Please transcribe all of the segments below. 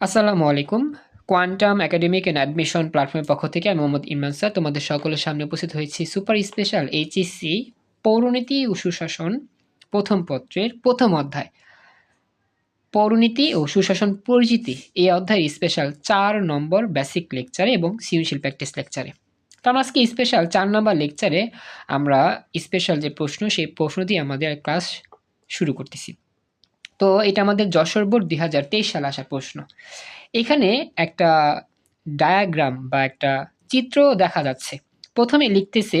আসসালামু আলাইকুম। Quantum academic and admission প্ল্যাটফর্মের পক্ষ থেকে আমি মোহাম্মদ ইমরান স্যার। তোমাদের সকলের সামনে উপস্থিত হয়েছি সুপার স্পেশাল এইচএসসি পৌরনীতি ও সুশাসন প্রথম পত্রের প্রথম অধ্যায়। পৌরনীতি ও সুশাসন পরিচিতি এই অধ্যায়ের স্পেশাল চার নম্বর বেসিক লেকচারে এবং সৃজনশীল প্র্যাকটিস লেকচারে। আমরা আজকে স্পেশাল চার নম্বর লেকচারে আমরা স্পেশাল যে প্রশ্ন, সেই প্রশ্ন দিয়ে আমাদের ক্লাস শুরু করতেছি। তো এটা আমাদের যশোর বোর্ড দুই হাজার তেইশ সালে আসার প্রশ্ন। এখানে একটা ডায়াগ্রাম বা একটা চিত্র দেখা যাচ্ছে। প্রথমে লিখতেছে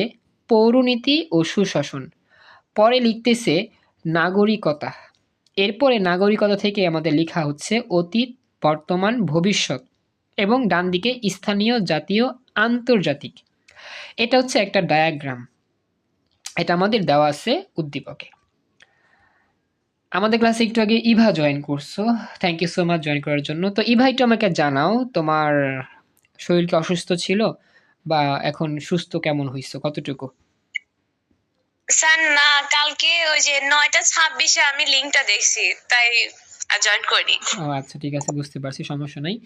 পৌরনীতি ও সুশাসন, পরে লিখতেছে নাগরিকতা। এরপরে নাগরিকতা থেকে আমাদের লেখা হচ্ছে অতীত, বর্তমান, ভবিষ্যৎ এবং ডান দিকে স্থানীয়, জাতীয়, আন্তর্জাতিক। এটা হচ্ছে একটা ডায়াগ্রাম এটা আমাদের দেওয়া আছে উদ্দীপকে। আমাদের ক্লাসে একটু আগে ইভা জয়েন করছ। Thank you so much join করার জন্য। তো ইভা একটু আমাকে জানাও তোমার শরীর কি অসুস্থ ছিল বা এখন সুস্থ কেমন হইছো? কতটুকু? স্যার না কালকে ওই যে নয়টা ছাব্বিশে আমি লিঙ্কটা দেখছি তাই জয়েন করিনি। ও আচ্ছা ঠিক আছে বুঝতে পারছি সমস্যা নাই।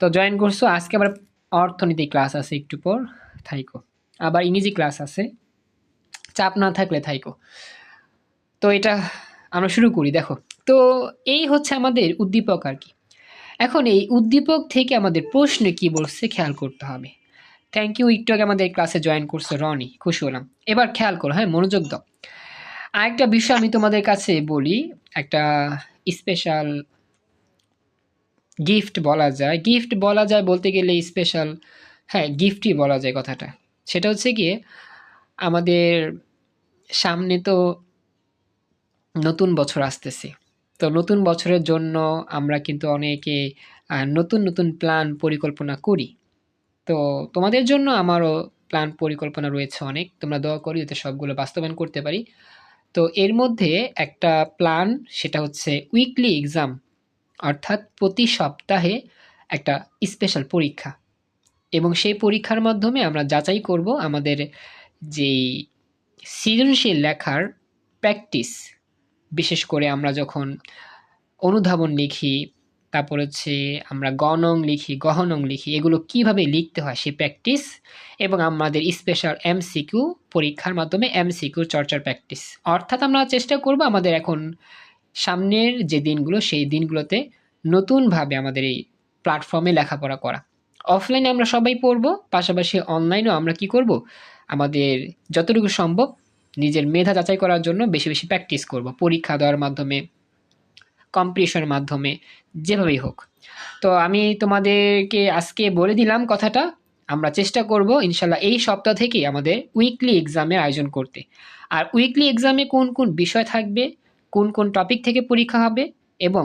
তো জয়েন করছ আজকে আবার অর্থনীতি ক্লাস আছে একটু পর থাইকো। আবার ইংরেজি ক্লাস আছে। চাপ না থাকলে থাইকো। তো এটা আমরা শুরু করি, দেখো। তো এই হচ্ছে আমাদের উদ্দীপক আর কি। এখন এই উদ্দীপক থেকে আমাদের প্রশ্নে কি বলছে খেয়াল করতে হবে। থ্যাংক ইউ একটু আগে আমাদের ক্লাসে জয়েন করছে, রনি। খুশি হলাম। এবার খেয়াল করো হ্যাঁ মনোযোগ দাও। আরেকটা বিষয় আমি তোমাদের কাছে বলি, একটা স্পেশাল গিফট বলা যায়। গিফট বলা যায় বলতে গেলে স্পেশাল হ্যাঁ গিফটই বলা যায় কথাটা। সেটা হচ্ছে গিয়ে আমাদের সামনে তো নতুন বছর আসতেছে। তো নতুন বছরের জন্য আমরা কিন্তু অনেকে নতুন নতুন প্ল্যান পরিকল্পনা করি। তো তোমাদের জন্য আমারও প্ল্যান পরিকল্পনা রয়েছে অনেক। তোমরা দোয়া করি যাতে সবগুলো বাস্তবায়ন করতে পারি। তো এর মধ্যে একটা প্ল্যান সেটা হচ্ছে উইকলি এক্সাম অর্থাৎ প্রতি সপ্তাহে একটা স্পেশাল পরীক্ষা। এবং সেই পরীক্ষার মাধ্যমে আমরা যাচাই করব আমাদের যেই সৃজনশীল লেখার প্র্যাকটিস বিশেষ করে আমরা যখন অনুধাবন লিখি, তারপর হচ্ছে আমরা গণং লিখি, গহনং লিখি, এগুলো কীভাবে লিখতে হয় সেই প্র্যাকটিস এবং আমাদের স্পেশাল এমসিকিউ পরীক্ষার মাধ্যমে এমসিকিউ চর্চার প্র্যাকটিস অর্থাৎ আমরা চেষ্টা করব আমাদের এখন সামনের যে দিনগুলো, সেই দিনগুলোতে নতুনভাবে আমাদের এই প্ল্যাটফর্মে লেখাপড়া করা। অফলাইনে আমরা সবাই পড়ব, পাশাপাশি অনলাইনেও আমরা কি করব? আমাদের যতটুকু সম্ভব নিজের মেধা যাচাই করার জন্য বেশি বেশি প্র্যাকটিস করব। পরীক্ষা দেওয়ার মাধ্যমে কম্পিটিশনের মাধ্যমে, যেভাবেই হোক। তো আমি তোমাদেরকে আজকে বলে দিলাম কথাটা। আমরা চেষ্টা করব ইনশাল্লাহ এই সপ্তাহ থেকেই আমাদের উইকলি এক্সামের আয়োজন করতে। আর উইকলি এক্সামে কোন কোন বিষয় থাকবে, কোন কোন টপিক থেকে পরীক্ষা হবে এবং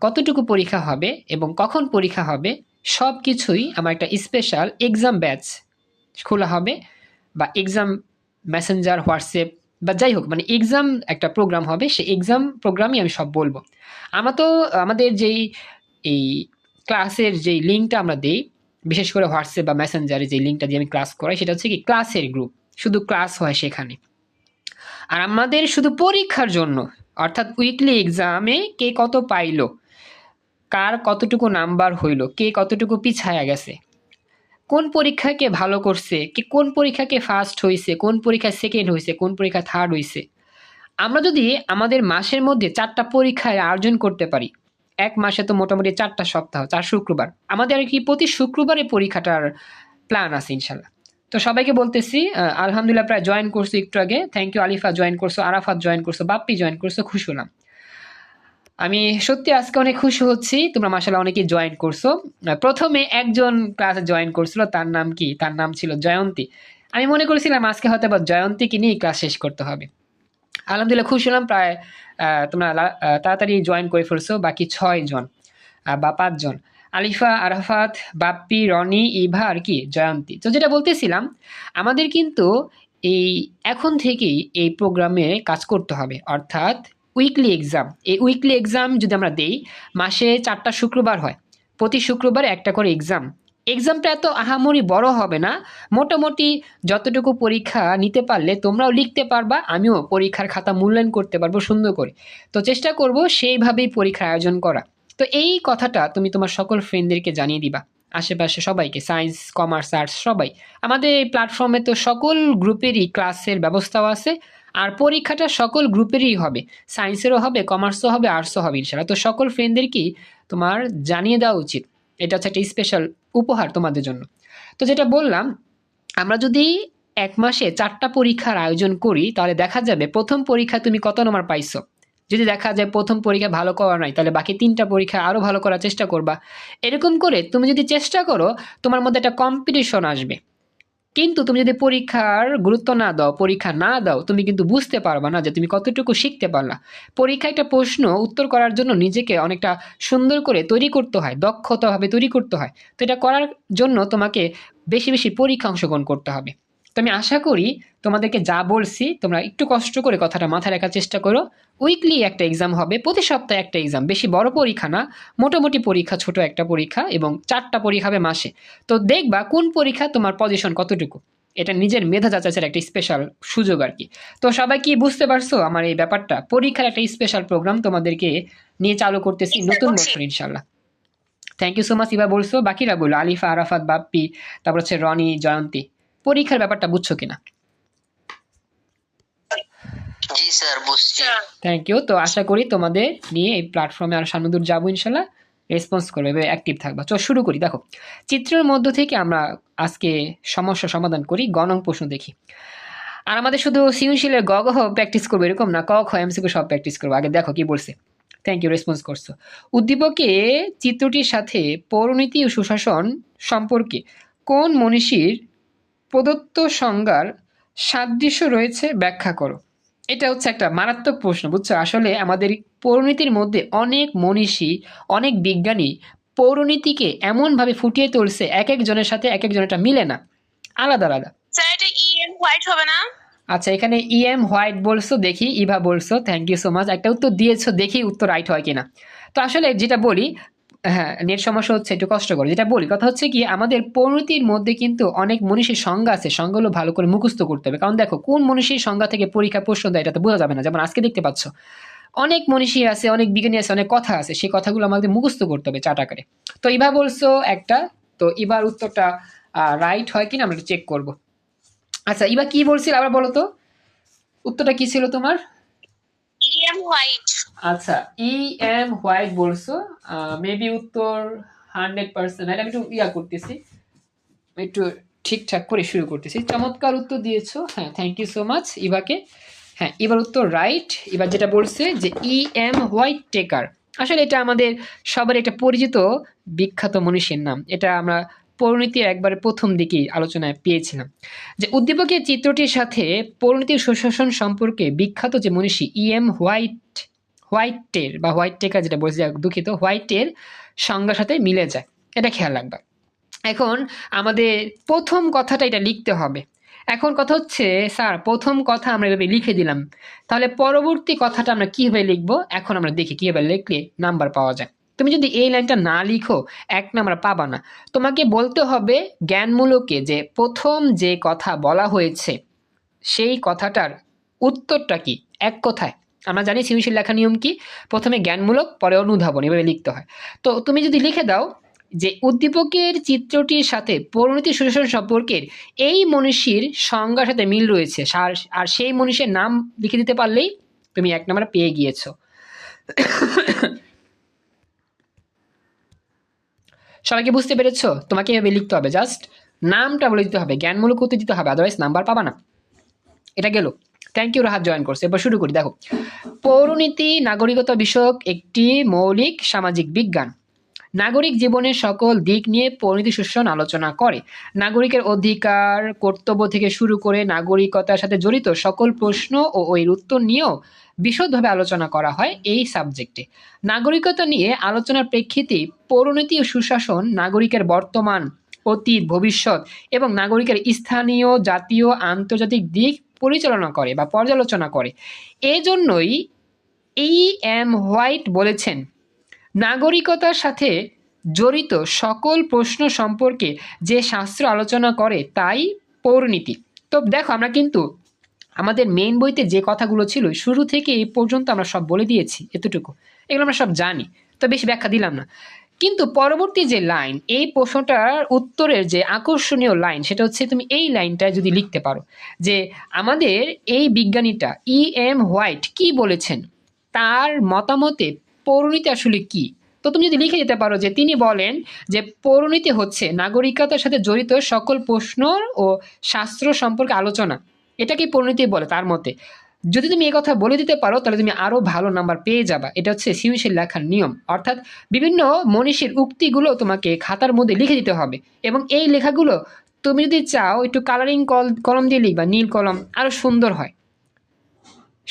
কতটুকু পরীক্ষা হবে এবং কখন পরীক্ষা হবে সব কিছুই আমার একটা স্পেশাল এক্সাম ব্যাচ খোলা হবে বা এক্সাম মেসেঞ্জার হোয়াটসঅ্যাপ বা যাই হোক মানে এক্সাম একটা প্রোগ্রাম হবে, সেই এক্সাম প্রোগ্রামই আমি সব বলব। আমরা তো, আমাদের যেই, এই ক্লাসের যেই লিঙ্কটা আমরা দিই, বিশেষ করে হোয়াটসঅ্যাপ বা মেসেঞ্জারে যে লিঙ্কটা দিয়ে আমি ক্লাস করাই, সেটা হচ্ছে কি ক্লাসের গ্রুপ শুধু ক্লাস হয় সেখানে। আর আমাদের শুধু পরীক্ষার জন্য, অর্থাৎ উইকলি এক্সামে কে কত পাইলো, কার কতটুকু নাম্বার হইল, কে কতটুকু পিছায়া গেছে কোন পরীক্ষাকে ভালো করছে, কে কোন পরীক্ষাকে ফার্স্ট হয়েছে কোন পরীক্ষায় সেকেন্ড হয়েছে কোন পরীক্ষা থার্ড হয়েছে আমরা যদি আমাদের মাসের মধ্যে চারটা পরীক্ষায় আয়োজন করতে পারি, এক মাসে তো মোটামুটি চারটা সপ্তাহ, চার শুক্রবার। আমাদের আর কি প্রতি শুক্রবারে পরীক্ষাটার প্ল্যান আছে ইনশাল্লাহ। তো সবাইকে বলতেছি আলহামদুলিল্লাহ প্রায় জয়েন করছ একটু আগে। থ্যাংক ইউ আলিফা জয়েন করছ, আরাফাত জয়েন করছ, বাপ্পি জয়েন করছ, খুশি হলাম। আমি সত্যি আজকে অনেক খুশি হচ্ছি। তোমরা মাসাল্লাহ অনেকেই জয়েন করছ। প্রথমে একজন ক্লাসে জয়েন করছিল, তার নাম কি? তার নাম ছিল জয়ন্তী। আমি মনে করেছিলাম আজকে হয়তো বা জয়ন্তীকে নিয়েই ক্লাস শেষ করতে হবে। আলহামদুলিল্লাহ খুশি হলাম, প্রায় তোমরা তাড়াতাড়ি জয়েন করে ফেলছো, বাকি ছয় জন বা পাঁচজন আলিফা, আরাফাত, বাপ্পি, রনি, ইভা আর কি, জয়ন্তী। তো যেটা বলতেছিলাম, আমাদের কিন্তু এই, এখন থেকেই এই প্রোগ্রামে কাজ করতে হবে। অর্থাৎ উইকলি এক্সাম এই উইকলি এক্সাম যদি আমরা দেই, মাসে চারটা শুক্রবার হয়। প্রতি শুক্রবারে একটা করে এক্সাম এক্সামটা এত আহামরি বড় হবে না। মোটামুটি যতটুকু পরীক্ষা নিতে পারলে তোমরাও লিখতে পারবা, আমিও পরীক্ষার খাতা মূল্যায়ন করতে পারব সুন্দর করে। তো চেষ্টা করব সেইভাবেই পরীক্ষার আয়োজন করা। তো এই কথাটা তুমি তোমার সকল ফ্রেন্ডদেরকে জানিয়ে দিবা। আশেপাশে সবাইকে সায়েন্স কমার্স আর্টস সবাই। আমাদের এই প্ল্যাটফর্মে তো সকল গ্রুপেরই ক্লাসের ব্যবস্থাও আছে। আর পরীক্ষাটা সকল গ্রুপেরই হবে। সায়েন্সেরও হবে, কমার্সও হবে, আর্টসও হবে ইনশাল্লাহ তো সকল ফ্রেন্ডদেরকেই তোমার জানিয়ে দেওয়া উচিত? এটা হচ্ছে একটা স্পেশাল উপহার তোমাদের জন্য। তো যেটা বললাম, আমরা যদি এক মাসে চারটা পরীক্ষার আয়োজন করি, তাহলে দেখা যাবে প্রথম পরীক্ষা তুমি কত নম্বর পাইছো? যদি দেখা যায় প্রথম পরীক্ষা ভালো করা নাই, তাহলে বাকি তিনটা পরীক্ষা আরও ভালো করার চেষ্টা করবা। এরকম করে তুমি যদি চেষ্টা করো, তোমার মধ্যে একটা কম্পিটিশন আসবে। কিন্তু তুমি যদি পরীক্ষার গুরুত্ব না দাও, পরীক্ষা না দাও, তুমি কিন্তু বুঝতে পারবা না যে তুমি কতটুকু শিখতে পারলা। পরীক্ষা একটা প্রশ্ন, উত্তর করার জন্য নিজেকে অনেকটা সুন্দর করে তৈরি করতে হয়, দক্ষতাভাবে তৈরি করতে হয়। তো এটা করার জন্য তোমাকে বেশি বেশি পরীক্ষা অংশগ্রহণ করতে হবে। তো আমি আশা করি তোমাদেরকে যা বলছি তোমরা একটু কষ্ট করে কথাটা মাথায় রাখার চেষ্টা করো। উইকলি একটা এক্সাম হবে প্রতি সপ্তাহে একটা এক্সাম বেশি বড় পরীক্ষা না মোটামুটি পরীক্ষা ছোট একটা পরীক্ষা এবং চারটা পরীক্ষা হবে মাসে। তো দেখবা কোন পরীক্ষা তোমার পজিশন কতটুকু। এটা নিজের মেধা যাচাইয়ের একটা স্পেশাল সুযোগ আর কি। তো সবাই কি বুঝতে পারছ আমার এই ব্যাপারটা? পরীক্ষার একটা স্পেশাল প্রোগ্রাম তোমাদেরকে নিয়ে চালু করতেছি নতুন বছর ইনশাল্লাহ থ্যাংক ইউ সো মাচ ইবা বলছো। বাকিরা বলো আলিফা আরাফাত বাপ্পি তারপর হচ্ছে রনি জয়ন্তী। পরীক্ষার ব্যাপারটা বুঝছ কিনা? জি স্যার বুঝছি। থ্যাংক ইউ তো আশা করি তোমাদের নিয়ে এই প্ল্যাটফর্মে আর সামনে দূর যাব ইনশাল্লাহ। রেসপন্স করবে অ্যাক্টিভ থাকবা। চল শুরু করি দেখো। চিত্রের মধ্য থেকে আমরা আজকে সমস্যা সমাধান করি গণং প্রশ্ন দেখি। আর আমাদের শুধু সৃজনশীলের গ গহ প্র্যাকটিস করব এরকম না ক খ এমসিকিউ সব প্র্যাকটিস করব। আগে দেখো কি বলছে। থ্যাংক ইউ রেসপন্স করছ। উদ্দীপকে চিত্রটির সাথে পৌরনীতি ও সুশাসন সম্পর্কে কোন মনীষীর প্রদত্ত সংজ্ঞার সাদৃশ্য রয়েছে ব্যাখ্যা করো। এটা হচ্ছে একটা মারাত্মক প্রশ্ন বুঝছ? আসলে আমাদের পৌরনীতির মধ্যে অনেক মনীষী অনেক বিজ্ঞানী পৌরনীতিকে এমনভাবে ফুটিয়ে তুলছে এক একজনের সাথে এক একজনেরটা মিলে না। আলাদা আলাদা। স্যার এটা ইএম হোয়াইট হবে না? আচ্ছা এখানে ই এম হোয়াইট বলছো দেখি ইভা বলছো থ্যাংক ইউ সো মাচ একটা উত্তর দিয়েছ দেখি উত্তর রাইট হয় কিনা। তো আসলে যেটা বলি হ্যাঁ নেট সমস্যা হচ্ছে, একটু কষ্ট করে। যেটা বলি, কথা হচ্ছে কি, আমাদের পরিণতির মধ্যে কিন্তু অনেক মনীষীর সংজ্ঞা আছে, সংজ্ঞাগুলো ভালো করে মুখস্থ করতে হবে। কারণ দেখো, কোন মনীষীর সংজ্ঞা থেকে পরীক্ষা প্রশ্ন দেয়, এটা তো বোঝা যাবে না। যেমন আজকে দেখতে পাচ্ছ, অনেক মনীষী আছে, অনেক বিজ্ঞানী আছে, অনেক কথা আছে, সেই কথাগুলো আমাদের মুখস্থ করতে হবে চাট আকারে তো ইভা বলছো একটা, তো ইবার উত্তরটা রাইট হয় কিনা আমরা চেক করব। আচ্ছা ইবা কি বলছিল আবার বলো তো? উত্তরটা কি ছিল তোমার? ইএম হোয়াইট আচ্ছা ই এম হোয়াইট বলছো মেবি উত্তর হান্ড্রেড পার্সেন্ট আমি একটু ইয়া করতেছি, একটু ঠিকঠাক করে শুরু করতেছি। চমৎকার উত্তর দিয়েছ হ্যাঁ থ্যাংক ইউ সো মাচ ইভাকে। হ্যাঁ এবার উত্তর রাইট এবার যেটা বলছে যে ই এম হোয়াইট টেকার আসলে এটা আমাদের সবার একটা পরিচিত বিখ্যাত মনীষীর নাম। এটা আমরা পরিণতির একবারে প্রথম দিকেই আলোচনায় পেয়েছিলাম। যে উদ্দীপকের চিত্রটির সাথে পরিণতির সুশাসন সম্পর্কে বিখ্যাত যে মনীষী ই এম হোয়াইট হোয়াইটের বা হোয়াইট টেকার যেটা বলছি দুঃখিত হোয়াইটের সংজ্ঞার সাথে মিলে যায়। এটা খেয়াল রাখবা। এখন আমাদের প্রথম কথাটা এটা লিখতে হবে। এখন কথা হচ্ছে, স্যার, প্রথম কথা আমরা এভাবে লিখে দিলাম। তাহলে পরবর্তী কথাটা আমরা কীভাবে লিখব? এখন আমরা দেখি কীভাবে লিখলে নাম্বার পাওয়া যায়। তুমি যদি এই লাইনটা না লিখো, এক নাম্বার পাবা না। তোমাকে বলতে হবে জ্ঞানমূলকে যে প্রথম যে কথা বলা হয়েছে, সেই কথাটার উত্তরটা কি? এক কথায়। আমরা জানি সৃজনশীল লেখা নিয়ম কি? প্রথমে জ্ঞানমূলক, পরে অনুধাবন এভাবে লিখতে হয়। তো তুমি যদি লিখে দাও যে উদ্দীপকের চিত্রটির সাথে পরিণতি সুশাসন সম্পর্কের এই মনীষীর সংজ্ঞার সাথে মিল রয়েছে আর সেই মনীষীর নাম লিখে দিতে পারলেই তুমি এক নম্বর পেয়ে গিয়েছো। সবাইকে বুঝতে পেরেছ? তোমাকে এভাবে লিখতে হবে জাস্ট নামটা বলে দিতে হবে, জ্ঞানমূলক উত্তর দিতে হবে আদারওয়াইজ নাম্বার পাবা না। এটা গেল। থ্যাংক ইউ রাহাত জয়েন করছে। এবার শুরু করি, দেখো। পৌরনীতি, নাগরিকতা বিষয়ক একটি মৌলিক সামাজিক বিজ্ঞান। নাগরিক জীবনের সকল দিক নিয়ে পরিণতি সুশাসন আলোচনা করে। নাগরিকের অধিকার, কর্তব্য থেকে শুরু করে নাগরিকতার সাথে জড়িত সকল প্রশ্ন ও ওই উত্তর নিয়েও বিশদভাবে আলোচনা করা হয় এই সাবজেক্টে। নাগরিকতা নিয়ে আলোচনার প্রেক্ষিতে পৌরনীতি ও সুশাসন নাগরিকের বর্তমান, অতীত, ভবিষ্যৎ এবং নাগরিকের স্থানীয়, জাতীয়, আন্তর্জাতিক দিক পরিচালনা করে বা পর্যালোচনা করে। এজন্যই ই এম হোয়াইট বলেছেন নাগরিকতার সাথে জড়িত সকল প্রশ্ন সম্পর্কে যে শাস্ত্র আলোচনা করে তাই পৌরনীতি। তো দেখো, আমরা কিন্তু আমাদের মেইন বইতে যে কথাগুলো ছিল, শুরু থেকে এই পর্যন্ত আমরা সব বলে দিয়েছি, এতটুকু। এগুলো আমরা সব জানি, তো বেশি ব্যাখ্যা দিলাম না। কিন্তু পরবর্তী যে লাইন এই প্রশ্নটার উত্তরের যে আকর্ষণীয় লাইন সেটা হচ্ছে তুমি এই লাইনটা যদি লিখতে পারো, যে আমাদের এই বিজ্ঞানীটা ই এম হোয়াইট কি বলেছেন? তার মতামতে পৌরনীতি আসলে কি? তো তুমি যদি লিখে দিতে পারো যে তিনি বলেন যে পৌরনীতি হচ্ছে নাগরিকতার সাথে জড়িত সকল প্রশ্ন ও শাস্ত্র সম্পর্কে আলোচনা। এটাকেই পরিণতি বলে তার মতে? যদি তুমি এই কথা বলে দিতে পারো, তাহলে তুমি আরও ভালো নাম্বার পেয়ে যাবা। এটা হচ্ছে সৃজনশীল লেখার নিয়ম। অর্থাৎ বিভিন্ন মনীষীর উক্তিগুলো তোমাকে খাতার মধ্যে লিখে দিতে হবে এবং এই লেখাগুলো তুমি যদি চাও একটু কালারিং কল কলম দিয়ে লিখবা, নীল কলম আরও সুন্দর হয়।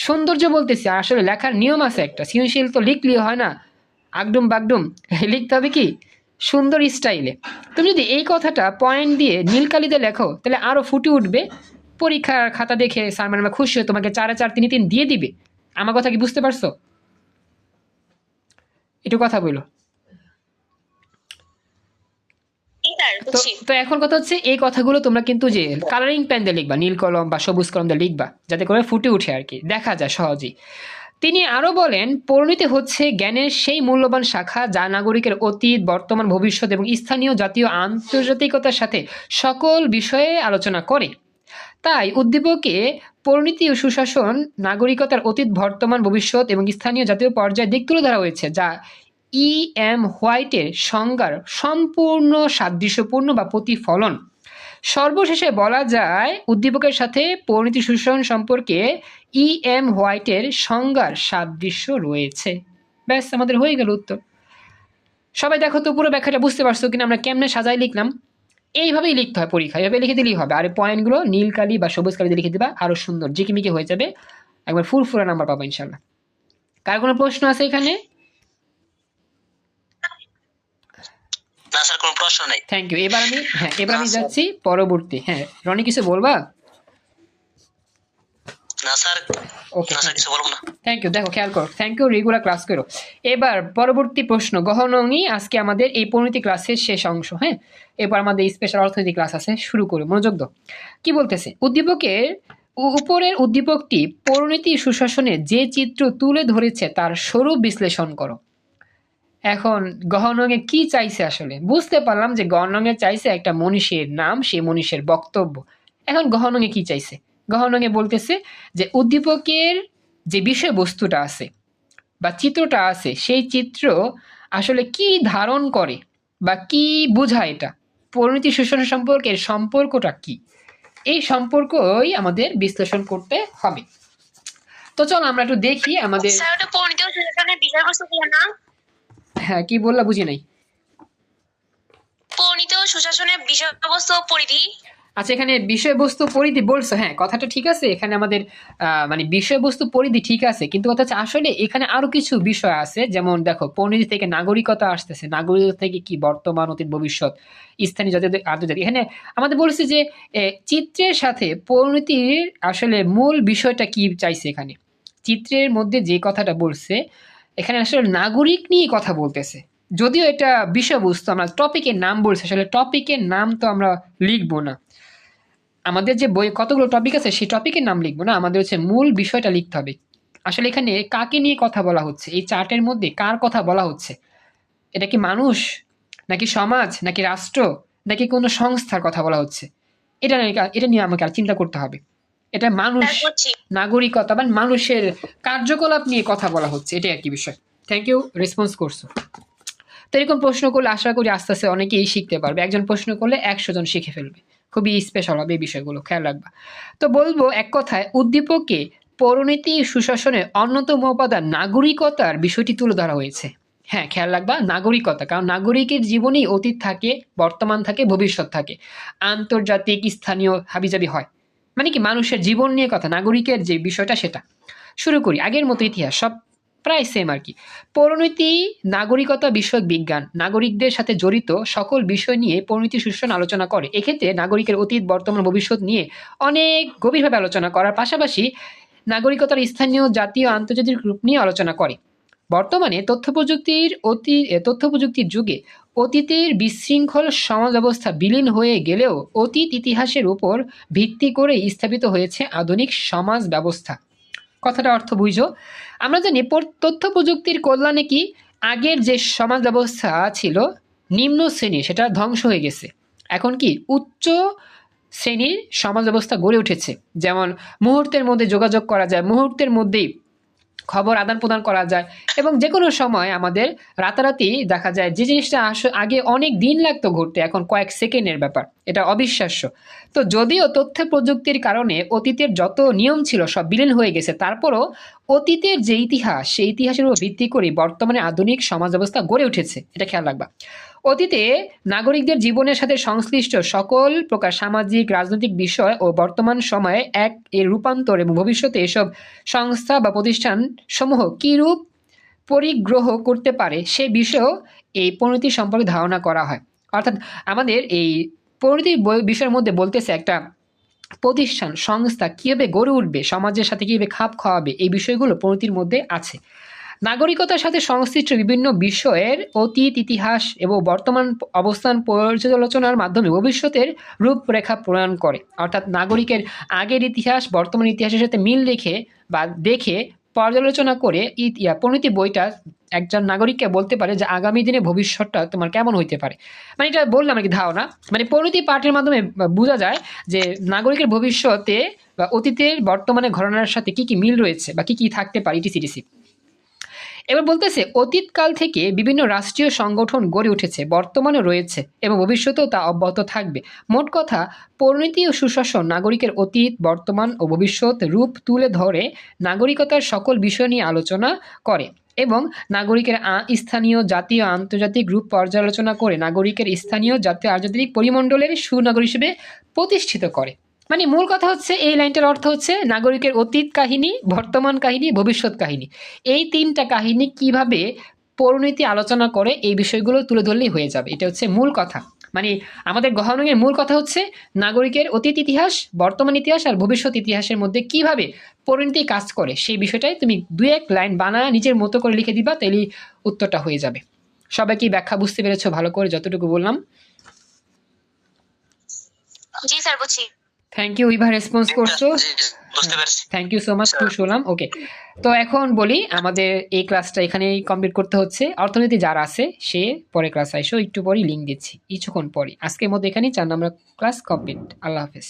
সৌন্দর্য বলতেছি, আর আসলে লেখার নিয়ম আছে একটা। সৃজনশীল তো লিখলি হয় না। আগডুম বাগডুম, লিখতে হবে কি? সুন্দর স্টাইলে। তুমি যদি এই কথাটা পয়েন্ট দিয়ে নীলকালিতে লেখো, তাহলে আরও ফুটে উঠবে। পরীক্ষার খাতা দেখে স্যার ম্যাডাম খুশি হয়ে তোমাকে চারে চার তিন তিন দিয়ে দিবে। আমার কথা কি বুঝতে পারছ? একটু কথা বলো। তো এখন কথা হচ্ছে এই কথাগুলো তোমরা কিন্তু যে কালারিং পেন দিয়ে লিখবা নীল কলম বা সবুজ কলম দিয়ে লিখবা যাতে করে ফুটে উঠে আর কি দেখা যায় সহজেই। তিনি আরও বলেন পরিণতি হচ্ছে জ্ঞানের সেই মূল্যবান শাখা যা নাগরিকের অতীত বর্তমান ভবিষ্যৎ এবং স্থানীয় জাতীয় আন্তর্জাতিকতার সাথে সকল বিষয়ে আলোচনা করে। তাই উদ্দীপকে পরিণতি ও সুশাসন নাগরিকতার অতীত বর্তমান ভবিষ্যৎ এবং স্থানীয় জাতীয় পর্যায়ে দিক তুলে ধরা হয়েছে যা ই এম হোয়াইটের সংজ্ঞার সম্পূর্ণ সাদৃশ্যপূর্ণ বা প্রতিফলন। সর্বশেষে বলা যায়, উদ্দীপকের সাথে পরিণতি সুশাসন সম্পর্কে ই এম হোয়াইটের সংজ্ঞার সাদৃশ্য রয়েছে। ব্যাস, আমাদের হয়ে গেল উত্তর। সবাই দেখো তো পুরো ব্যাখ্যাটা বুঝতে পারছ কিনা, আমরা কেমনে সাজাই লিখলাম? এইভাবেই লিখতে হয় পরীক্ষা এভাবে লিখে দিলেই হবে। আর পয়েন্টগুলো নীল কালি বা সবুজ কালি দিয়ে লিখে দিবা আরও সুন্দর জিকিমিকি হয়ে যাবে। একবার ফুল ফুরফুরা নাম্বার পাবো ইনশাল্লাহ কার কোনো প্রশ্ন আছে এখানে? কোনো প্রশ্ন নেই। থ্যাংক ইউ এবার আমি হ্যাঁ এবার আমি যাচ্ছি পরবর্তী। হ্যাঁ রনি কিছু বলবা? না স্যার। ওকে না স্যার কিছু বলব না। থ্যাংক ইউ দেখো খেয়াল করো। থ্যাংক ইউ রেগুলার ক্লাস করো। এবার পরবর্তী প্রশ্ন। গহনঙ্গি আজকে আমাদের এই পরিণতি ক্লাসের শেষ অংশ হ্যাঁ? এরপর আমাদের স্পেশাল অর্থনীতি ক্লাস আছে শুরু করো মনোযোগ দাও। কি বলতেছে? উদ্দীপকের উপরের উদ্দীপকটি পরিণতি সুশাসনে যে চিত্র তুলে ধরেছে তার স্বরূপ বিশ্লেষণ করো। এখন গহনঙ্গে কি চাইছে আসলে? বুঝতে পারলাম যে গহনঙ্গে চাইছে একটা মনীষীর নাম, সেই মনীষের বক্তব্য। এখন গহনঙ্গে কি চাইছে? গহনঙ্গে বলতেছে যে উদ্দীপকের যে বিষয়বস্তুটা আছে বা চিত্রটা আছে, সেই চিত্র আসলে কি ধারণ করে বা কি বোঝায় এটা? পরিণতি শোষণ সম্পর্কের সম্পর্কটা কি? এই সম্পর্কই আমাদের বিশ্লেষণ করতে হবে। তো চলো আমরা একটু দেখি আমাদের হ্যাঁ কি বললা বুঝি নাই? পরিণত সুশাসনের বিষয়বস্তু পরিধি। আচ্ছা এখানে বিষয়বস্তু পরিধি বলছো হ্যাঁ কথাটা ঠিক আছে এখানে আমাদের মানে বিষয়বস্তু পরিধি ঠিক আছে কিন্তু কথা হচ্ছে আসলে এখানে আরও কিছু বিষয় আছে যেমন দেখো পরিধি থেকে নাগরিকতা আসতেছে নাগরিকতা থেকে কি বর্তমান অতীত ভবিষ্যৎ স্থানীয় জাতীয় আন্তর্জাতিক। এখানে আমাদের বলছে যে চিত্রের সাথে পরিণতির আসলে মূল বিষয়টা কি চাইছে এখানে? চিত্রের মধ্যে যে কথাটা বলছে এখানে আসলে নাগরিক নিয়ে কথা বলতেছে। যদিও এটা বিষয়বস্তু, আমরা টপিকের নাম বলছি, আসলে টপিকের নাম তো আমরা লিখব না। আমাদের যে বই, কতগুলো টপিক আছে, সেই টপিকের নাম লিখব না, আমাদের হচ্ছে মূল বিষয়টা লিখতে হবে। আসলে এখানে কাকে নিয়ে কথা বলা হচ্ছে, এই চার্টের মধ্যে কার কথা বলা হচ্ছে? এটা কি মানুষ, নাকি সমাজ, নাকি রাষ্ট্র, নাকি কোনো সংস্থার কথা বলা হচ্ছে? এটা এটা নিয়ে আমাকে আর চিন্তা করতে হবে। এটা মানুষ নাগরিকতা বা মানুষের কার্যকলাপ নিয়ে কথা বলা হচ্ছে এটাই আর কি বিষয়। থ্যাংক ইউ রেসপন্স করছ। তো এরকম প্রশ্ন করলে আশা করি আস্তে আস্তে অনেকেই শিখতে পারবে। একজন প্রশ্ন করলে একশো জন শিখে ফেলবে। খুবই স্পেশাল হবে এই বিষয়গুলো খেয়াল রাখবা। তো বলব এক কথায় উদ্দীপকে পরিণতি সুশাসনের অন্যতম উপাদান নাগরিকতার বিষয়টি তুলে ধরা হয়েছে। হ্যাঁ খেয়াল রাখবা নাগরিকতা। কারণ নাগরিকের জীবনেই অতীত থাকে বর্তমান থাকে ভবিষ্যৎ থাকে। আন্তর্জাতিক স্থানীয় হাবিজাবি হয়। মানে কি মানুষের জীবন নিয়ে কথা, নাগরিকের যে বিষয়টা সেটা। শুরু করি, আগের মতো ইতিহাস, সব প্রায় সেম আর কি। পরিণতি নাগরিকতা, বিষয়ক বিজ্ঞান, নাগরিকদের সাথে জড়িত সকল বিষয় নিয়ে পরিণতি সুশাসন আলোচনা করে। এক্ষেত্রে নাগরিকের অতীত, বর্তমান, ভবিষ্যৎ নিয়ে অনেক গভীরভাবে আলোচনা করার পাশাপাশি নাগরিকতার স্থানীয়, জাতীয়, আন্তর্জাতিক রূপ নিয়ে আলোচনা করে। বর্তমানে তথ্য প্রযুক্তির অতি তথ্য প্রযুক্তির যুগে অতীতের বিশৃঙ্খল সমাজ ব্যবস্থা বিলীন হয়ে গেলেও অতীত ইতিহাসের উপর ভিত্তি করে স্থাপিত হয়েছে আধুনিক সমাজ ব্যবস্থা। কথাটা অর্থ বুঝো, আমরা জানি তথ্য প্রযুক্তির কল্যাণে কি আগের যে সমাজ ব্যবস্থা ছিল নিম্ন শ্রেণি সেটা ধ্বংস হয়ে গেছে। এখন কি উচ্চ শ্রেণির সমাজ ব্যবস্থা গড়ে উঠেছে। যেমন মুহূর্তের মধ্যে যোগাযোগ করা যায়, মুহূর্তের মধ্যেই খবর আদান প্রদান করা যায়। এবং যে কোনো সময় আমাদের রাতারাতি দেখা যায় যে জিনিসটা আগে অনেক দিন লাগতো ঘটতে এখন কয়েক সেকেন্ডের ব্যাপার। এটা অবিশ্বাস্য। তো যদিও তথ্য প্রযুক্তির কারণে অতীতের যত নিয়ম ছিল সব বিলীন হয়ে গেছে, তারপরও অতীতের যে ইতিহাস, সেই ইতিহাসের উপর ভিত্তি করে বর্তমানে আধুনিক সমাজ ব্যবস্থা গড়ে উঠেছে। এটা খেয়াল রাখবা। অতীতে নাগরিকদের জীবনের সাথে সংশ্লিষ্ট সকল প্রকার সামাজিক, রাজনৈতিক বিষয় ও বর্তমান সময়ে এক এর রূপান্তর এবং ভবিষ্যতে এসব সংস্থা বা প্রতিষ্ঠান সমূহ কীরূপ পরিগ্রহ করতে পারে সে বিষয়েও এই পরিণতি সম্পর্কে ধারণা করা হয়। অর্থাৎ আমাদের এই পরিণতি বিষয়ের মধ্যে বলতেছে একটা প্রতিষ্ঠান, সংস্থা কীভাবে গড়ে উঠবে, সমাজের সাথে কীভাবে খাপ খাওয়াবে, এই বিষয়গুলো পরিণতির মধ্যে আছে। নাগরিকতার সাথে সংশ্লিষ্ট বিভিন্ন বিষয়ের অতীত, ইতিহাস এবং বর্তমান অবস্থান পর্যালোচনার মাধ্যমে ভবিষ্যতের রূপরেখা প্রণয়ন করে। অর্থাৎ নাগরিকের আগের ইতিহাস, বর্তমান ইতিহাসের সাথে মিল রেখে বা দেখে পর্যালোচনা করে পরিণতি বইটা একজন নাগরিককে বলতে পারে যে আগামী দিনে ভবিষ্যৎটা তোমার কেমন হইতে পারে। মানে এটা বললাম আর কি ধারণা। মানে পরিণতি পাঠের মাধ্যমে বোঝা যায় যে নাগরিকের ভবিষ্যতে বা অতীতের বর্তমানে ঘটনার সাথে কি কি মিল রয়েছে বা কি কি থাকতে পারে ইটিসিটিসি এবার বলতেছে, অতীতকাল থেকে বিভিন্ন রাষ্ট্রীয় সংগঠন গড়ে উঠেছে বর্তমানে রয়েছে এবং ভবিষ্যতেও তা অব্যাহত থাকবে। মোট কথা, পরিণতি ও সুশাসন নাগরিকের অতীত, বর্তমান ও ভবিষ্যৎ রূপ তুলে ধরে নাগরিকতার সকল বিষয় নিয়ে আলোচনা করে এবং নাগরিকের স্থানীয় জাতীয় আন্তর্জাতিক রূপ পর্যালোচনা করে নাগরিকের স্থানীয় জাতীয় আন্তর্জাতিক পরিমণ্ডলের সুনাগরিক হিসেবে প্রতিষ্ঠিত করে। মানে মূল কথা হচ্ছে, এই লাইনটার অর্থ হচ্ছে নাগরিকের অতীত কাহিনী, বর্তমান কাহিনী, ভবিষ্যৎ কাহিনী। এই তিনটা কাহিনী কীভাবে পরিণতি আলোচনা করে এই বিষয়গুলো তুলে ধরলেই হয়ে যাবে। এটা হচ্ছে মূল কথা। মানে আমাদের গহনের মূল কথা হচ্ছে নাগরিকের অতীত ইতিহাস, বর্তমান ইতিহাস আর ভবিষ্যৎ ইতিহাসের মধ্যে কীভাবে পরিণতি কাজ করে, সেই বিষয়টাই তুমি দু এক লাইন বানা নিজের মতো করে লিখে দিবা তাহলেই উত্তরটা হয়ে যাবে। সবাই কি ব্যাখ্যা বুঝতে পেরেছ ভালো করে, যতটুকু বললাম। জি স্যার, বুঝছি। থ্যাংক ইউ ইভা রেসপন্স করছ? থ্যাংক ইউ সো মাচ খুশ শুনলাম ওকে তো এখন বলি আমাদের এই ক্লাসটা এখানেই কমপ্লিট করতে হচ্ছে। অর্থনীতি যার আছে সে পরে ক্লাস আইসো একটু পরেই লিঙ্ক দিচ্ছি। কিছুক্ষণ পরই। আজকের মধ্যে এখানেই চার নম্বর ক্লাস কমপ্লিট আল্লাহ হাফেজ।